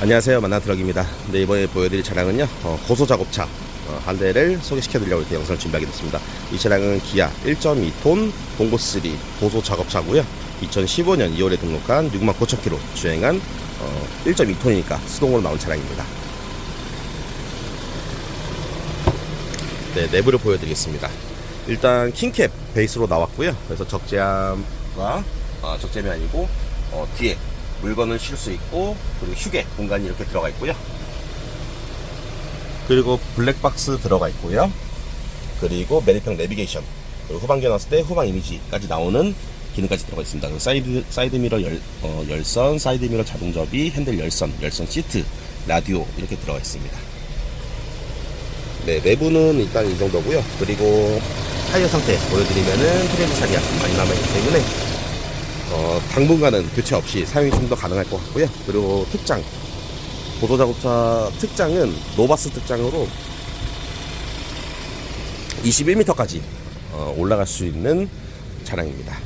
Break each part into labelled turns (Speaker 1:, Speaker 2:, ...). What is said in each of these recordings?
Speaker 1: 안녕하세요. 만나트럭입니다. 네, 이번에 보여드릴 차량은요 어, 고소작업차 어, 한 대를 소개시켜 드리려고 이렇게 영상을 준비하게 됐습니다. 이 차량은 기아 1.2톤 동고3 고소작업차고요. 2015년 2월에 등록한 69,000km 주행한 어, 1.2톤이니까 수동으로 나온 차량입니다. 네, 내부를 보여드리겠습니다. 일단 킹캡 베이스로 나왔고요. 그래서 적재함과 아, 적재함이 아니고 어, 뒤에 물건을 실 수 있고 그리고 휴게 공간이 이렇게 들어가 있고요. 그리고 블랙박스 들어가 있고요. 그리고 메리평 내비게이션 그리고 후방기 나왔을 때 후방 이미지까지 나오는 기능까지 들어가 있습니다. 사이드, 사이드 미러 열, 어, 열선 사이드 미러 자동 접이 핸들 열선 열선 시트 라디오 이렇게 들어가 있습니다. 네 내부는 일단 이 정도고요. 그리고 타이어 상태 보여드리면은 트레드 살이 많이 남아있기 때문에 어, 당분간은 교체 없이 사용이 좀 더 가능할 것 같고요. 그리고 특장, 고소작업차 특장은 노바스 특장으로 21m까지 어, 올라갈 수 있는 차량입니다.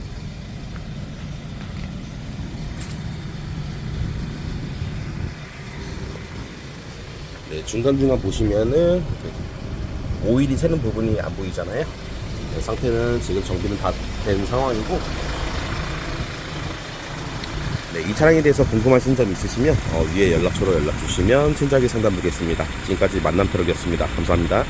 Speaker 1: 네, 중간중간 보시면은 오일이 새는 부분이 안 보이잖아요. 네, 상태는 지금 정비는 다 된 상황이고 네, 이 차량에 대해서 궁금하신 점 있으시면 어, 위에 연락처로 연락 주시면 친절하게 상담 드리겠습니다. 지금까지 만남트럭이었습니다. 감사합니다.